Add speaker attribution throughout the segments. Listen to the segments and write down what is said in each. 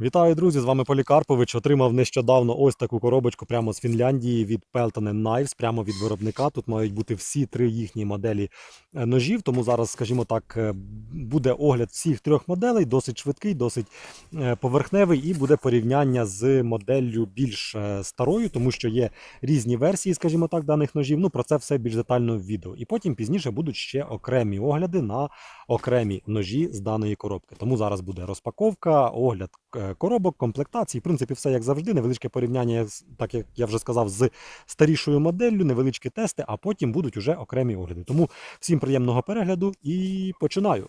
Speaker 1: Вітаю, друзі! З вами Полікарпович. Отримав нещодавно ось таку коробочку прямо з Фінляндії від Pelton Knives, прямо від виробника. Тут мають бути всі три їхні моделі е, ножів. Тому зараз, скажімо так, е, буде огляд всіх трьох моделей, досить швидкий, досить е, поверхневий, і буде порівняння з моделлю більш старою, тому що є різні версії, скажімо так, даних ножів. Ну про це все більш детально в відео. І потім пізніше будуть ще окремі огляди на окремі ножі з даної коробки. Тому зараз буде розпаковка, огляд коробок, комплектацій. В принципі, все як завжди. Невеличке порівняння, так як я вже сказав, з старішою моделлю, невеличкі тести, а потім будуть уже окремі огляди. Тому всім приємного перегляду і починаю.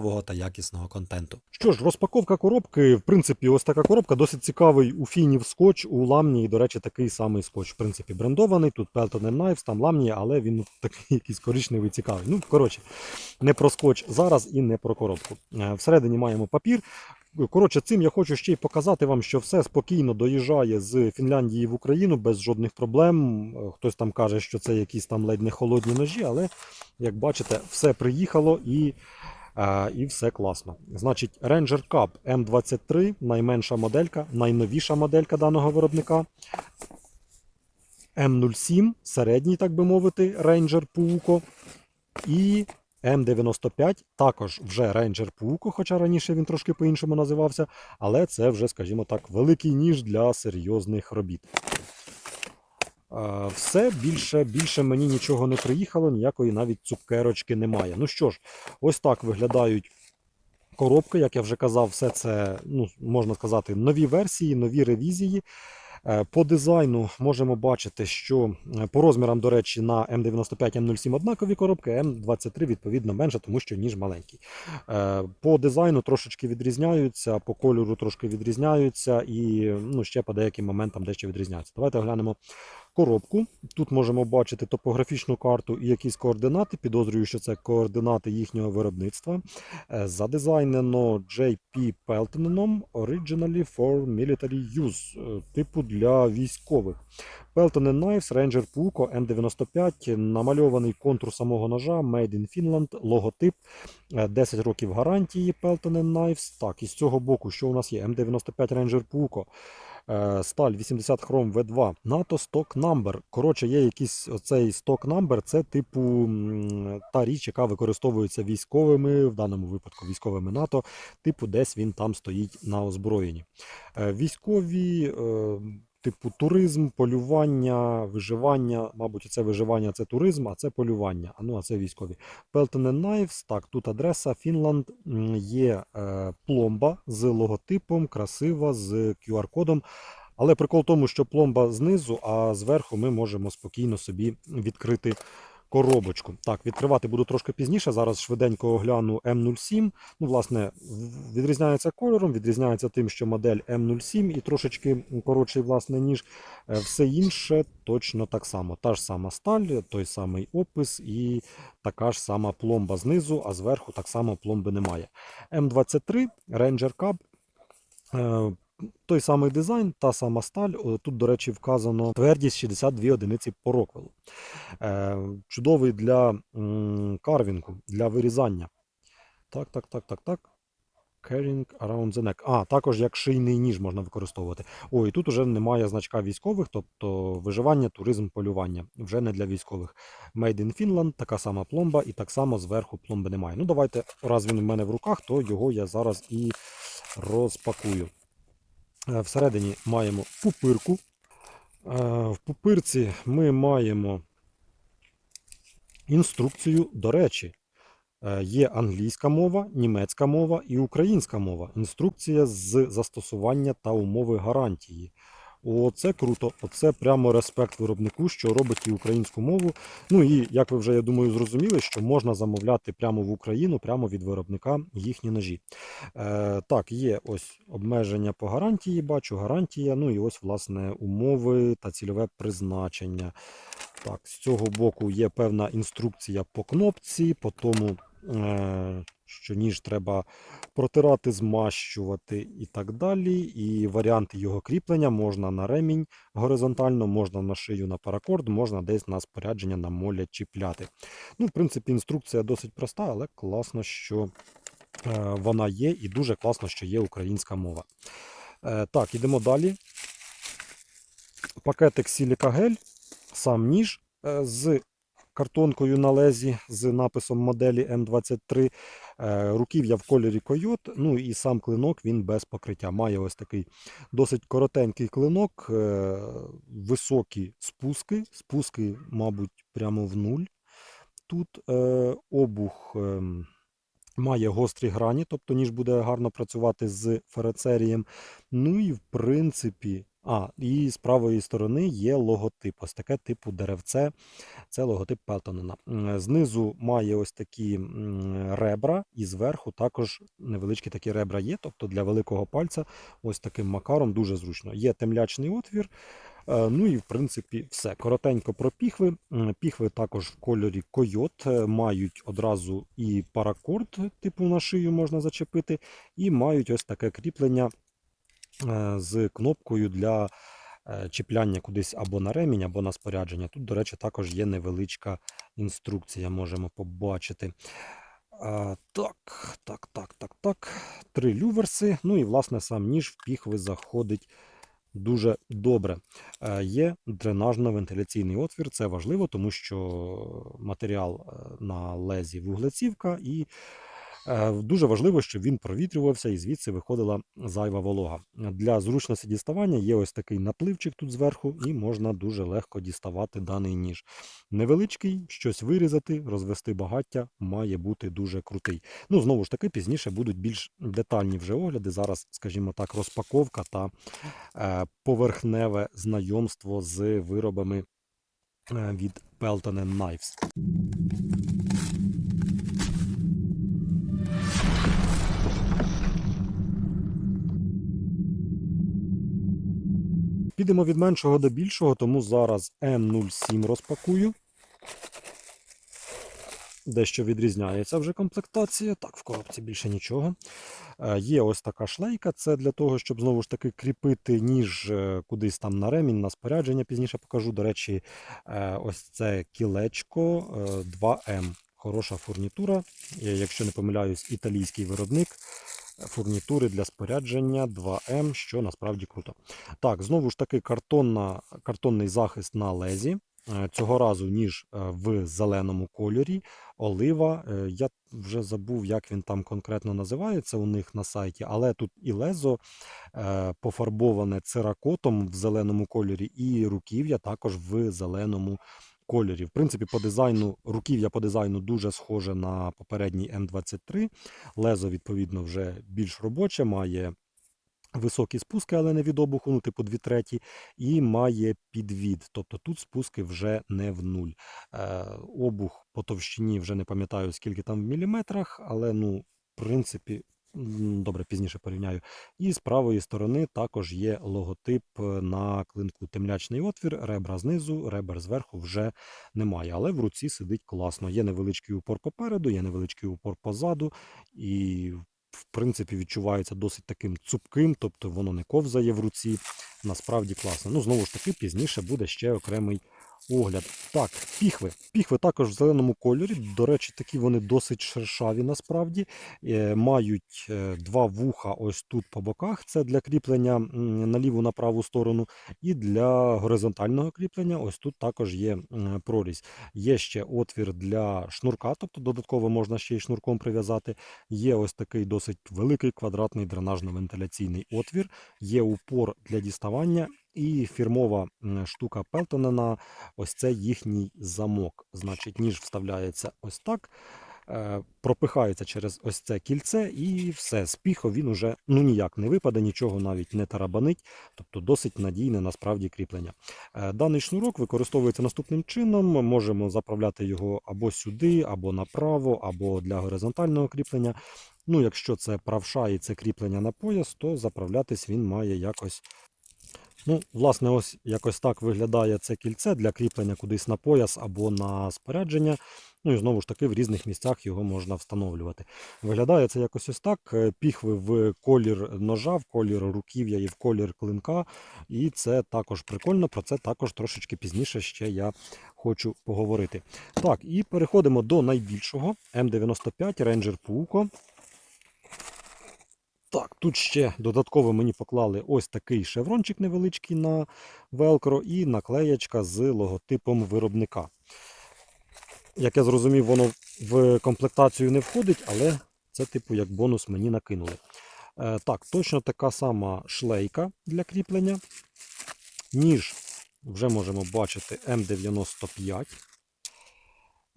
Speaker 1: цікавого та якісного контенту. Що ж, розпаковка коробки, в принципі, ось така коробка досить цікавий у фінів скотч, у ламні, і, до речі, такий самий скотч, в принципі, брендований. Тут Pelton Knives, там ламні, але він такий якийсь коричневий цікавий. Ну, коротше, не про скотч зараз і не про коробку. Е, Всередині маємо папір. Коротше, цим я хочу ще й показати вам, що все спокійно доїжджає з Фінляндії в Україну без жодних проблем. Е, Хтось там каже, що це якісь там ледь не холодні ножі, але як бачите, все приїхало і, і все класно. Значить, Ranger Cup M23, найменша моделька, найновіша моделька даного виробника. М07, середній, так би мовити, Ranger Puuko. І М95 також вже Ranger Puuko, хоча раніше він трошки по-іншому називався, але це вже, скажімо так, великий ніж для серйозних робіт. Все більше, більше мені нічого не приїхало, ніякої навіть цукерочки немає. Ну що ж, ось так виглядають коробки. Як я вже казав, все це ну, можна сказати, нові версії, нові ревізії. Е, По дизайну можемо бачити, що е, по розмірам, до речі, на М95 М07 однакові коробки, М23 відповідно менше, тому що ніж маленький. Е, По дизайну трошечки відрізняються, по кольору трошки відрізняються і ну, ще по деяким моментам дещо відрізняються. Давайте оглянемо коробку. Тут можемо бачити топографічну карту і якісь координати. Підозрюю, що це координати їхнього виробництва. Е, Задизайнено JP Peltonen Originally for Military Use, е, типу для військових. Pelton Knives Ranger Puuko M95, намальований контур самого ножа, Made in Finland, логотип, е, 10 років гарантії Pelton Knives. Так, і з цього боку, що у нас є? M95 Ranger Puuko. Е, Сталь 80 хром V2, НАТО Stock Number. Коротше, є якийсь оцей Stock Number, це типу та річ, яка використовується військовими, в даному випадку військовими НАТО, типу десь він там стоїть на озброєнні. Е, Військові, е, типу туризм, полювання, виживання. Мабуть, це виживання це туризм, а це полювання. А ну, а це військові. Pelton Knives, так, тут адреса Фінланд. Є е, пломба з логотипом, красива, з QR-кодом. Але прикол в тому, що пломба знизу, а зверху ми можемо спокійно собі відкрити коробочку. Так, відкривати буду трошки пізніше. Зараз швиденько огляну М07. Ну, власне, відрізняється кольором, відрізняється тим, що модель М07 і трошечки коротший власне ніж. Е, Все інше точно так само. Та ж сама сталь, той самий опис і така ж сама пломба знизу, а зверху так само пломби немає. М23 Ranger Cub. Той самий дизайн, та сама сталь. Тут, до речі, вказано твердість 62 одиниці по роквелу. Е, Чудовий для карвінгу, для вирізання. Так, так, так, так, так. Carrying around the neck. А, також як шийний ніж можна використовувати. Ой, тут уже немає значка військових, тобто виживання, туризм, полювання. Вже не для військових. Made in Finland, така сама пломба, і так само зверху пломби немає. Ну, давайте, раз він у мене в руках, то його я зараз і розпакую. Е, Всередині маємо пупирку. Е, В пупирці ми маємо інструкцію. До речі, е, є англійська мова, німецька мова і українська мова. Інструкція з застосування та умови гарантії. Оце круто. Оце прямо респект виробнику, що робить і українську мову. Ну і як ви вже я думаю, зрозуміли, що можна замовляти прямо в Україну, прямо від виробника їхні ножі. Е, так, є ось обмеження по гарантії, бачу, гарантія. Ну і ось власне умови та цільове призначення. Так, з цього боку є певна інструкція по кнопці, по тому, е, що ніж треба протирати, змащувати і так далі. І варіанти його кріплення можна на ремінь горизонтально, можна на шию на паракорд, можна десь на спорядження на моля чіпляти. Ну, в принципі, інструкція досить проста, але класно, що е, вона є, і дуже класно, що є українська мова. Е, так, ідемо далі. Пакетик сілікагель, сам ніж е, з картонкою на лезі з написом моделі М23. Е, Руків'я в кольорі койот, ну і сам клинок він без покриття. Має ось такий досить коротенький клинок, е, високі спуски. Спуски, мабуть, прямо в нуль. Тут е, обух е, має гострі грані, тобто ніж буде гарно працювати з ферецерієм. Ну і в принципі, а, і з правої сторони є логотип. Ось таке типу деревце. Це логотип Пелтонена. Знизу має ось такі ребра, і зверху також невеличкі такі ребра є. Тобто для великого пальця ось таким макаром дуже зручно. Є темлячний отвір. Е, Ну і в принципі все. Коротенько про піхви. Піхви також в кольорі койот, е, мають одразу і паракорд, типу на шию можна зачепити, і мають ось таке кріплення з кнопкою для е, чіпляння кудись або на ремінь, або на спорядження. Тут, до речі, також є невеличка інструкція, можемо побачити. Так, так, так, так, так. Три люверси. Ну і власне сам ніж в піхви заходить дуже добре. Е, Є дренажно-вентиляційний отвір. Це важливо, тому що матеріал е, на лезі вуглецівка, і е, дуже важливо, щоб він провітрювався і звідси виходила зайва волога. Для зручності діставання є ось такий напливчик тут зверху, і можна дуже легко діставати даний ніж. Невеличкий, щось вирізати, розвести багаття має бути дуже крутий. Ну, знову ж таки, пізніше будуть більш детальні вже огляди. Зараз, скажімо так, розпаковка та е, поверхневе знайомство з виробами е, від Pelton Knives. Підемо від меншого до більшого, тому зараз М07 розпакую. Дещо відрізняється вже комплектація. Так, в коробці більше нічого. Е, Є ось така шлейка. Це для того, щоб знову ж таки кріпити ніж е, кудись там на ремінь, на спорядження. Пізніше покажу. До речі, е, ось це кілечко е, 2М. Хороша фурнітура. Якщо не помиляюсь, італійський виробник. Фурнітури для спорядження 2М, що насправді круто. Так, знову ж таки, картонна, картонний захист на лезі. Е, Цього разу ніж е, в зеленому кольорі, олива. Е, Я вже забув, як він там конкретно називається у них на сайті, але тут і лезо пофарбоване церакотом в зеленому кольорі, і руків'я також в зеленому кольорі. В принципі, по дизайну, руків'я по дизайну дуже схоже на попередній М23. Лезо, відповідно, вже більш робоче, має високі спуски, але не від обуху, ну, типу 2 треті, і має підвід. Тобто тут спуски вже не в нуль. Е, обух по товщині вже не пам'ятаю, скільки там в міліметрах, але ну, в принципі. Добре, пізніше порівняю. І з правої сторони також є логотип е, на клинку. Темлячний отвір, ребра знизу, ребер зверху вже немає. Але в руці сидить класно. Є невеличкий упор попереду, є невеличкий упор позаду, і в принципі відчувається досить таким цупким, тобто воно не ковзає в руці. Насправді класно. Ну, знову ж таки, пізніше буде ще окремий огляд. Так, піхви. Піхви також в зеленому кольорі. До речі, такі вони досить шершаві насправді. Е, Мають е, два вуха ось тут по боках. Це для кріплення на ліву на праву сторону. І для горизонтального кріплення ось тут також є прорізь. Є ще отвір для шнурка, тобто додатково можна ще й шнурком прив'язати. Є ось такий досить великий квадратний дренажно-вентиляційний отвір, є упор для діставання і фірмова штука Пелтонена, ось це їхній замок. Значить, ніж вставляється ось так. е, пропихається через ось це кільце, і все, з піху він уже ну ніяк не випаде, нічого навіть не тарабанить, тобто досить надійне насправді кріплення. Е, Даний шнурок використовується наступним чином. Можемо заправляти його або сюди, або направо, або для горизонтального кріплення. Ну, якщо це правша і це кріплення на пояс, то заправлятись він має якось. Ну, власне, ось якось так виглядає це кільце для кріплення кудись на пояс або на спорядження. Ну і знову ж таки в різних місцях його можна встановлювати. Виглядає це якось ось так. е, Піхви в колір ножа, в колір руків'я і в колір клинка. І це також прикольно. Про це також трошечки пізніше ще я хочу поговорити. Так, і переходимо до найбільшого М95 Ranger Puuko. Так, тут ще додатково мені поклали ось такий шеврончик невеличкий на велкро і наклеєчка з логотипом виробника. Як я зрозумів, воно в комплектацію не входить, але це, типу, як бонус мені накинули. Е, так, точно така сама шлейка для кріплення. Ніж вже можемо бачити М95.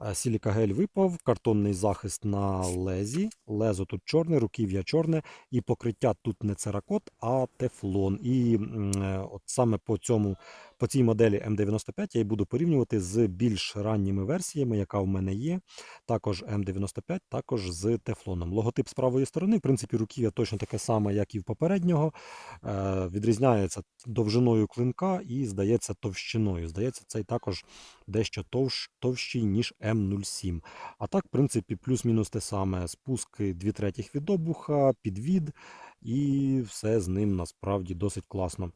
Speaker 1: Е, Сілікагель випав, картонний захист на лезі. Лезо тут чорне, руків'я чорне, і покриття тут не церакот, а тефлон. І е, от саме по цьому, по цій моделі М95 я і буду порівнювати з більш ранніми версіями, яка в мене є. Також М95, також з тефлоном. Логотип з правої сторони, в принципі, руків'я точно таке саме, як і в попереднього. Е, Відрізняється довжиною клинка і, здається, товщиною. Здається, цей також дещо товщ, товщий, ніж М07. А так, в принципі, плюс-мінус те саме. Спуски 2 третіх від обуха, підвід, і все з ним насправді досить класно.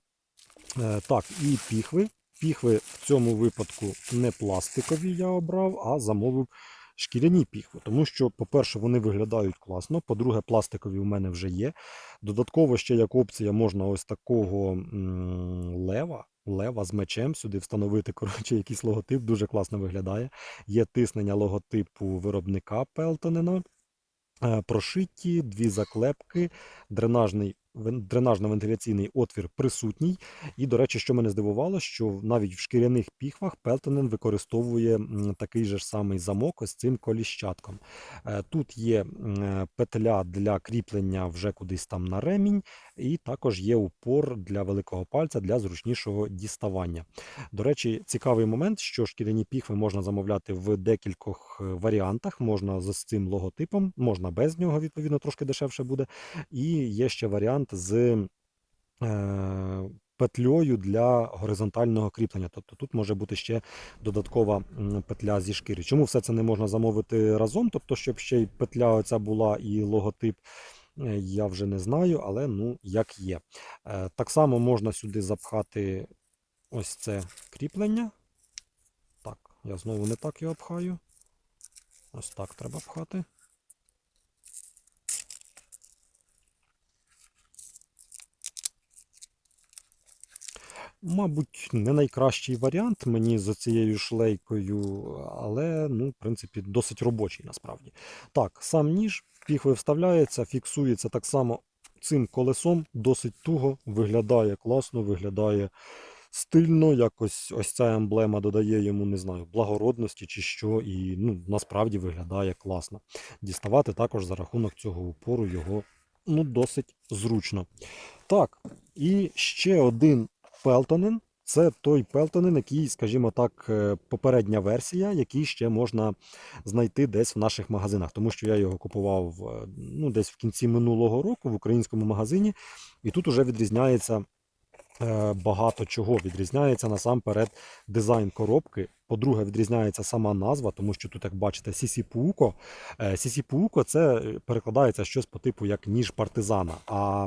Speaker 1: Е, так, і піхви. Піхви в цьому випадку не пластикові я обрав, а замовив шкіряні піхви. Тому що, по-перше, вони виглядають класно. По-друге, пластикові в мене вже є. Додатково ще як опція можна ось такого лева. Лева з мечем сюди встановити коротше, якийсь логотип, дуже класно виглядає. Є тиснення логотипу виробника Пелтонена. Прошиті, дві заклепки, дренажний, дренажно-вентиляційний отвір присутній. І, до речі, що мене здивувало, що навіть в шкіряних піхвах Пелтонен використовує такий же ж самий замок ось цим коліщатком. Е, Тут є петля для кріплення вже кудись там на ремінь, і також є упор для великого пальця для зручнішого діставання. До речі, цікавий момент, що шкіряні піхви можна замовляти в декількох е, варіантах. Можна з цим логотипом, можна без нього, відповідно, трошки дешевше буде. І є ще варіант з е, петлею для горизонтального кріплення. Тобто тут може бути ще додаткова петля зі шкіри. Чому все це не можна замовити разом? Тобто, щоб ще й петля оця була і логотип. е, Я вже не знаю, але ну як є. Е, Так само можна сюди запхати ось це кріплення. Так, я знову не так його пхаю. Ось так треба пхати. Мабуть, не найкращий варіант мені з цією шлейкою, але, ну, в принципі, досить робочий насправді. Так, сам ніж, піхви вставляється, фіксується так само цим колесом, досить туго, виглядає класно, виглядає стильно, якось ось ця емблема додає йому, не знаю, благородності чи що, і ну, насправді виглядає класно. Діставати також за рахунок цього упору його ну, досить зручно. Так, і ще один Пелтонен. Це той Пелтонен, який, скажімо так, е, попередня версія, який ще можна знайти десь в наших магазинах, тому що я його купував е, ну, десь в кінці минулого року в українському магазині, і тут уже відрізняється е, багато чого. Відрізняється насамперед дизайн коробки. По-друге, відрізняється сама назва, тому що тут, як бачите, Puuko. Е, CC це е, перекладається щось по типу як ніж партизана. А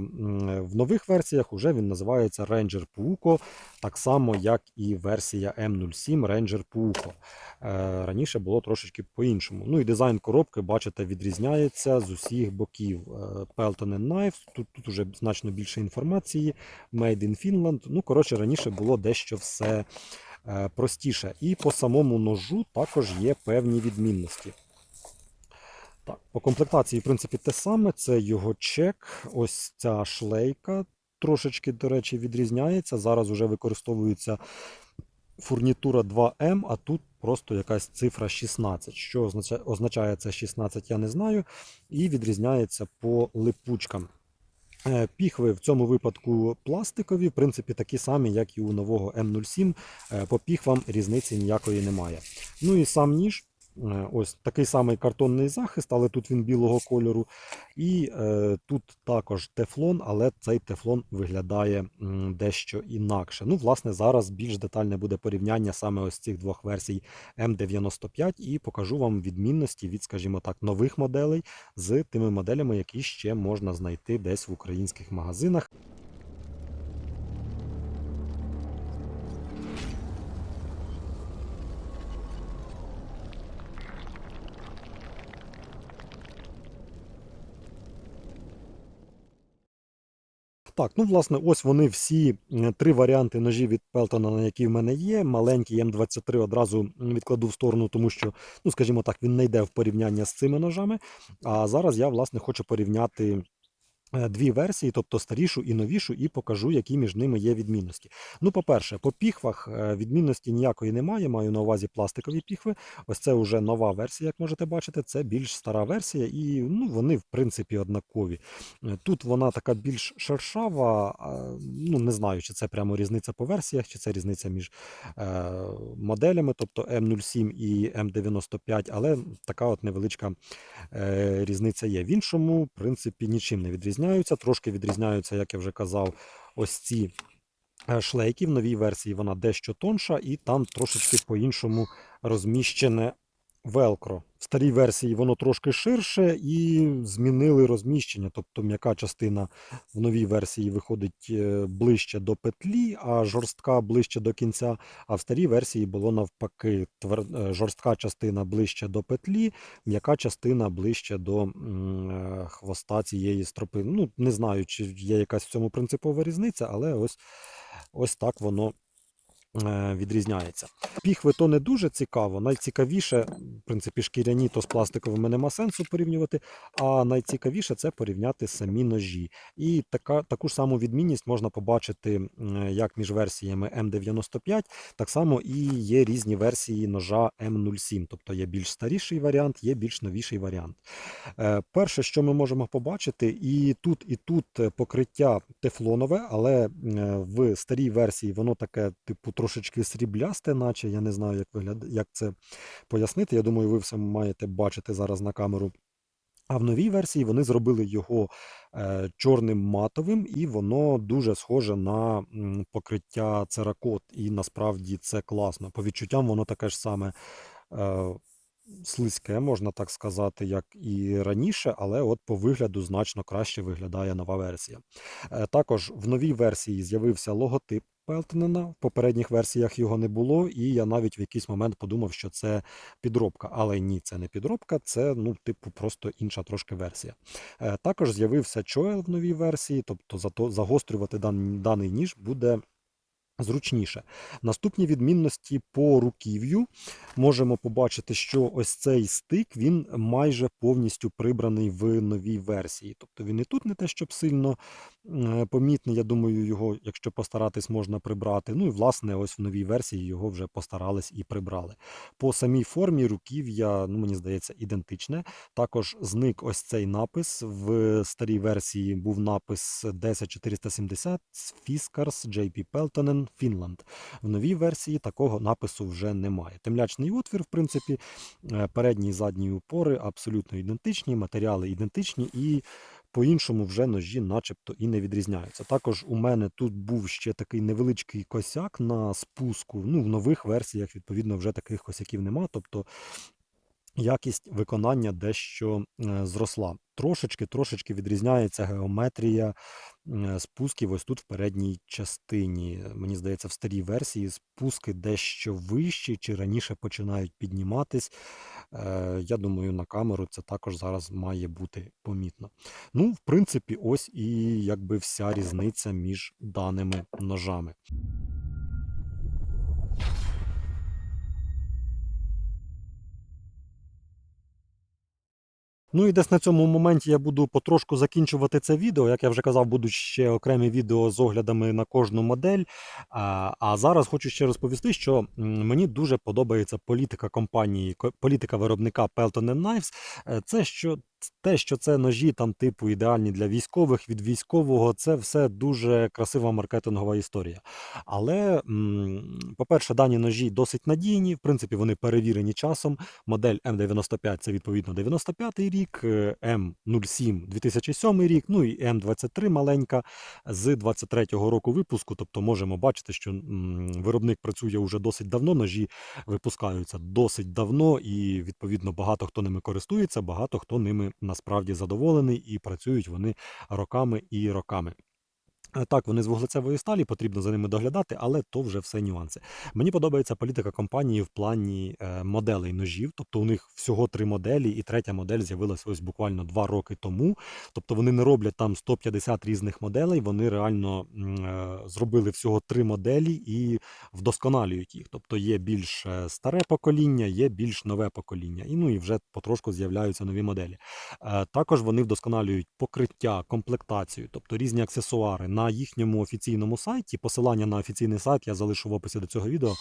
Speaker 1: в нових версіях вже він називається Ranger Puuko, так само, як і версія M07 Ranger Puuko. Е, Раніше було трошечки по-іншому. Ну і дизайн коробки, бачите, відрізняється з усіх боків. Pelton Knife, тут, тут уже значно більше інформації. Made in Finland. Ну, коротше, раніше було дещо все простіше. І по самому ножу також є певні відмінності. Так, по комплектації, в принципі, те саме. Це його чек, ось ця шлейка. Трошечки, до речі, відрізняється. Зараз вже використовується фурнітура 2М, а тут просто якась цифра 16. Що означає це 16, я не знаю. І відрізняється по липучкам. Е, Піхви в цьому випадку пластикові, в принципі, такі самі, як і у нового М07. Е, По піхвам різниці ніякої немає. Ну і сам ніж. Е, Ось такий самий картонний захист, але тут він білого кольору. І е, тут також тефлон, але цей тефлон виглядає дещо інакше. Ну, власне, зараз більш детальне буде порівняння саме ось цих двох версій М95, і покажу вам відмінності від, скажімо так, нових моделей з тими моделями, які ще можна знайти десь в українських магазинах. Так, ну власне, ось вони всі три варіанти ножів від Пелтона, на які в мене є. Маленький М23 одразу відкладу в сторону, тому що, ну скажімо так, він не йде в порівняння з цими ножами. А зараз я власне хочу порівняти. Е, Дві версії, тобто старішу і новішу, і покажу, які між ними є відмінності. Ну, по-перше, по піхвах е, відмінності ніякої немає. Маю на увазі пластикові піхви. Ось це вже нова версія, як можете бачити. Це більш стара версія, і ну, вони, в принципі, однакові. Е, Тут вона така більш шершава. Ну, не знаю, чи це прямо різниця по версіях, чи це різниця між моделями, тобто М07 і М95, але така от невеличка різниця є. В іншому, в принципі, нічим не відрізняються. Трошки відрізняються, як я вже казав, ось ці е, шлейки. В новій версії вона дещо тонша, і там трошечки по-іншому розміщене велкро. В старій версії воно трошки ширше і змінили розміщення. Тобто м'яка частина в новій версії виходить е, ближче до петлі, а жорстка ближче до кінця. А в старій версії було навпаки. твер- е, Жорстка частина ближче до петлі, м'яка частина ближче до е, хвоста цієї стропи. Ну, не знаю, чи є якась в цьому принципова різниця, але ось, ось так воно відрізняється. Піхви то не дуже цікаво. Найцікавіше, в принципі, шкіряні, то з пластиковими нема сенсу порівнювати. А найцікавіше це порівняти самі ножі. І така, таку ж саму відмінність можна побачити як між версіями М95, так само і є різні версії ножа М07. Тобто є більш старіший варіант, є більш новіший варіант. Е, Перше, що ми можемо побачити, і тут, і тут е, покриття тефлонове, але е, в старій версії воно таке, типу, трошечки сріблясте, наче я не знаю, як вигляд... як це пояснити. Я думаю, ви все маєте бачити зараз на камеру. А в новій версії вони зробили його е, чорним матовим, і воно дуже схоже на покриття церакот. І насправді це класно. По відчуттям воно таке ж саме е, слизьке, можна так сказати, як і раніше, але от по вигляду значно краще виглядає нова версія. Е, Також в новій версії з'явився логотип Пелтонена. В попередніх версіях його не було, і я навіть в якийсь момент подумав, що це підробка. Але ні, це не підробка, це ну, типу, просто інша трошки версія. Е, Також з'явився чоел в новій версії, тобто загострювати даний ніж буде. Зручніше. Наступні відмінності по руків'ю можемо побачити, що ось цей стик він майже повністю прибраний в новій версії. Тобто він і тут не те, щоб сильно е, помітний. Я думаю, його, якщо постаратись, можна прибрати. Ну і власне, ось в новій версії його вже постарались і прибрали. По самій формі руків'я, ну мені здається, ідентичне. Також зник ось цей напис. В старій версії був напис 10470 Fiskars JP Peltonen Finland. В новій версії такого напису вже немає. Темлячний отвір, в принципі, е, передні і задні упори абсолютно ідентичні, матеріали ідентичні і. По-іншому вже ножі начебто і не відрізняються. Також у мене тут був ще такий невеличкий косяк на спуску. Ну, в нових версіях, відповідно, вже таких косяків нема. Тобто якість виконання дещо е, зросла. Трошечки, трошечки відрізняється геометрія е, спусків ось тут в передній частині. Мені здається, в старій версії спуски дещо вищі чи раніше починають підніматись. Е, Я думаю, на камеру це також зараз має бути помітно. Ну, в принципі, ось і якби вся різниця між даними ножами. Ну і десь на цьому моменті я буду потрошку закінчувати це відео. Як я вже казав, будуть ще окремі відео з оглядами на кожну модель. А, зараз хочу ще розповісти, що мені дуже подобається політика компанії, політика виробника Pelton Knives. Е, Це що те, що це ножі там типу ідеальні для військових, від військового, це все дуже красива маркетингова історія. Але, по-перше, дані ножі досить надійні, в принципі, вони перевірені часом. Модель М95 це відповідно 95-й рік, е, М07 2007 рік, ну і М23 маленька з 23-го року випуску. Тобто можемо бачити, що виробник працює вже досить давно, ножі випускаються досить давно, і відповідно багато хто ними користується, багато хто ними насправді задоволений, і працюють вони роками і роками. Е, Так, вони з вуглецевої сталі, потрібно за ними доглядати, але то вже все нюанси. Мені подобається політика компанії в плані е, моделей ножів. Тобто у них всього три моделі, і третя модель з'явилася ось буквально два роки тому. Тобто вони не роблять там 150 різних моделей, вони реально е, зробили всього три моделі і вдосконалюють їх. Тобто є більш старе покоління, є більш нове покоління, і ну і вже потрошку з'являються нові моделі. Також вони вдосконалюють покриття, комплектацію, тобто різні аксесуари на їхньому офіційному сайті. Посилання на офіційний сайт я залишу в описі до цього відео.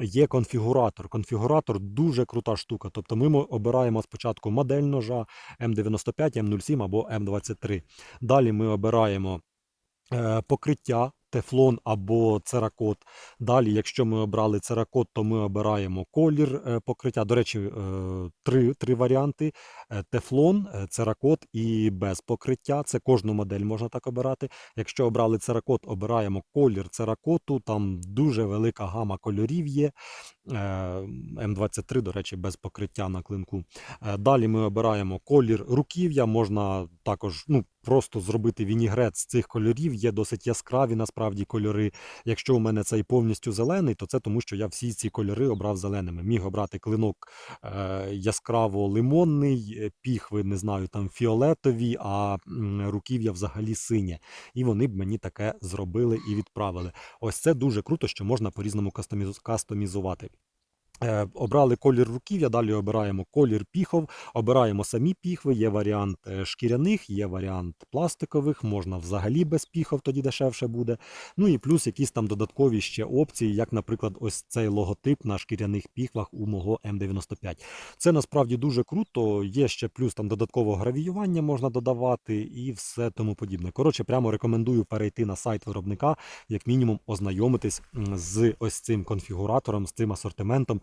Speaker 1: Є конфігуратор. Конфігуратор дуже крута штука. Тобто ми обираємо спочатку модель ножа М95, М07 або М23. Далі ми обираємо е, покриття. Тефлон або церакот. Далі, якщо ми обрали церакот, то ми обираємо колір е, покриття. До речі, е, три, три варіанти: Е, тефлон, церакот і без покриття. Це кожну модель можна так обирати. Якщо обрали церакот, обираємо колір церакоту. Там дуже велика гама кольорів є. Е, М23, до речі, без покриття на клинку. Е, Далі ми обираємо колір руків'я. Можна також ну, просто зробити вінігрет з цих кольорів. Є досить яскраві насправді кольори. Якщо у мене цей повністю зелений, то це тому, що я всі ці кольори обрав зеленими. Міг обрати клинок е, яскраво лимонний, е, піхви, не знаю, там фіолетові, а руків'я взагалі синє. І вони б мені таке зробили і відправили. Ось це дуже круто, що можна по-різному кастоміз- кастомізувати. Е, Обрали колір руків'я, далі обираємо колір піхов, обираємо самі піхви. Є варіант е, шкіряних, є варіант пластикових, можна взагалі без піхов, тоді дешевше буде. Ну і плюс якісь там додаткові ще опції, як, наприклад, ось цей логотип на шкіряних піхвах у мого М95. Це насправді дуже круто. Є ще плюс там додаткового гравіювання можна додавати і все тому подібне. Коротше, прямо рекомендую перейти на сайт виробника, як мінімум, ознайомитись з ось цим конфігуратором, з цим асортиментом.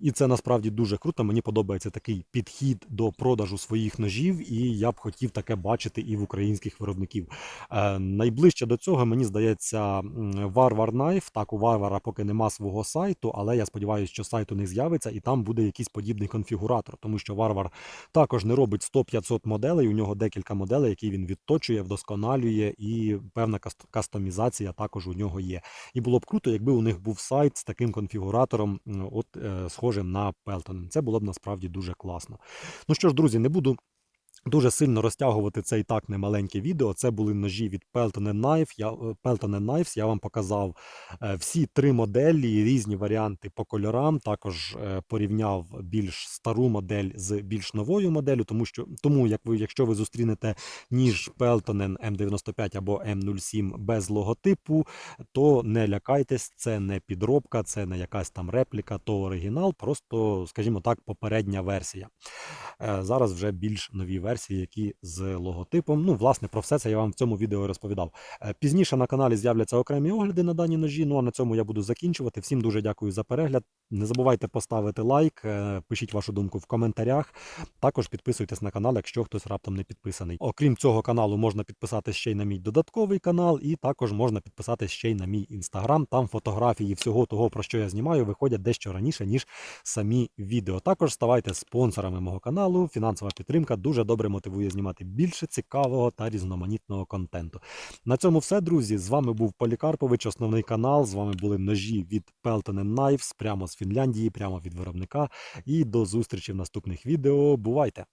Speaker 1: І це насправді дуже круто. Мені подобається такий підхід до продажу своїх ножів, і я б хотів таке бачити і в українських виробників. Е, найближче до цього, мені здається, Warwar Knife. Так, у Warwar поки нема свого сайту, але я сподіваюся, що сайт у них з'явиться і там буде якийсь подібний конфігуратор, тому що Warwar також не робить 100-500 моделей. У нього декілька моделей, які він відточує, вдосконалює, і певна кастомізація також у нього є. І було б круто, якби у них був сайт з таким конфігуратором, от е, схожим на Пелтон. Це було б насправді дуже класно. Ну що ж, друзі, не буду. Дуже сильно розтягувати це і так немаленьке відео. Це були ножі від Pelton Knife. Я, е, Pelton Knives. Я вам показав е, всі три моделі, різні варіанти по кольорам. Також е, порівняв більш стару модель з більш новою моделлю, тому що тому, як ви, якщо ви зустрінете ніж Pelton M95 або M07 без логотипу, то не лякайтесь, це не підробка, це не якась там репліка, то оригінал, просто, скажімо так, попередня версія. Зараз вже більш нові версії, які з логотипом. Ну, власне, про все це я вам в цьому відео розповідав. Е, Пізніше на каналі з'являться окремі огляди на дані ножі. Ну а на цьому я буду закінчувати. Всім дуже дякую за перегляд. Не забувайте поставити лайк, е, пишіть вашу думку в коментарях. Також підписуйтесь на канал, якщо хтось раптом не підписаний. Окрім цього каналу, можна підписатись ще й на мій додатковий канал, і також можна підписатись ще й на мій інстаграм. Там фотографії всього того, про що я знімаю, виходять дещо раніше, ніж самі відео. Також ставайте спонсорами мого каналу. Фінансова підтримка дуже добре мотивує знімати більше цікавого та різноманітного контенту. На цьому все, друзі. З вами був Полікарпович, основний канал. З вами були ножі від Pelton Knives, прямо з Фінляндії, прямо від виробника. І до зустрічі в наступних відео. Бувайте!